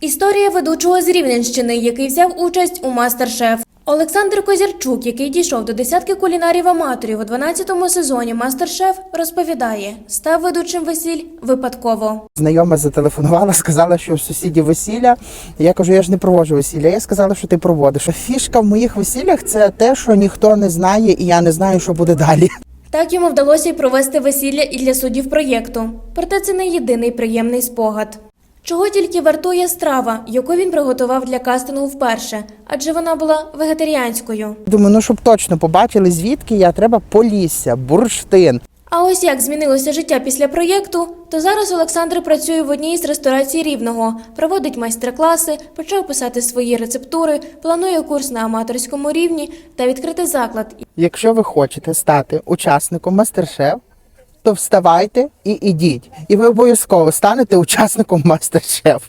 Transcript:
Історія ведучого з Рівненщини, який взяв участь у мастер-шеф. Олександр Козярчук, який дійшов до десятки кулінарів-аматорів у 12-му сезоні мастер-шеф, розповідає, став ведучим весіль випадково. Знайома зателефонувала, сказала, що у сусідів весілля. Я кажу, я ж не проводжу весілля. Я сказала, що ти проводиш. Фішка в моїх весіллях це те, що ніхто не знає, і я не знаю, що буде далі. Так йому вдалося й провести весілля і для суддів проєкту. Проте це не єдиний приємний спогад. Чого тільки вартує страва, яку він приготував для кастингу вперше, адже вона була вегетаріанською. Думаю, ну щоб точно побачили, звідки я треба полісся, бурштин. А ось як змінилося життя після проєкту, то зараз Олександр працює в одній з ресторацій Рівного, проводить майстер-класи, почав писати свої рецептури, планує курс на аматорському рівні та відкрити заклад. Якщо ви хочете стати учасником мастер-шеф, то вставайте і ідіть. І ви обов'язково станете учасником мастер-шеф.